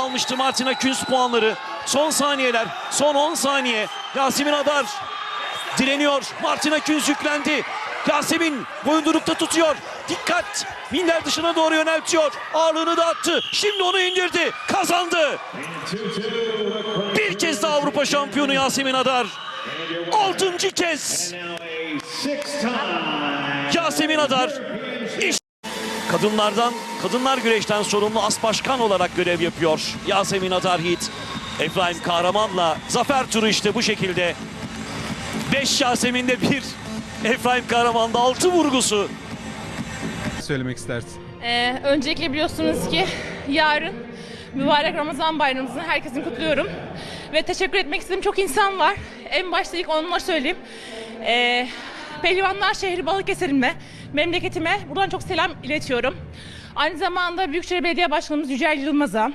almıştı Martina Küns puanları. Son saniyeler, son 10 saniye. Yasemin Adar direniyor. Martina Küns yüklendi. Yasemin boyundurukta tutuyor. Dikkat! Minder dışına doğru yöneltiyor. Ağırlığını da attı. Şimdi onu indirdi. Kazandı. Bir kez daha Avrupa şampiyonu Yasemin Adar. Altıncı kez Yasemin Adar. İşte kadınlardan, kadınlar güreşten sorumlu as başkan olarak görev yapıyor. Yasemin Adar Yiğit. Efraim Kahraman'la zafer turu işte bu şekilde. 5 Yasemin'de bir Efraim Kahraman'da 6 vurgusu. söylemek istersin? Ee, öncelikle biliyorsunuz ki yarın mübarek Ramazan bayramımızı herkesin kutluyorum. Ve teşekkür etmek istediğim çok insan var. En başta ilk onunla söyleyeyim. Ee, Pehlivanlar şehri Balıkesir'ime, memleketime buradan çok selam iletiyorum. Aynı zamanda Büyükşehir Belediye Başkanımız Yücel Yılmaz'a,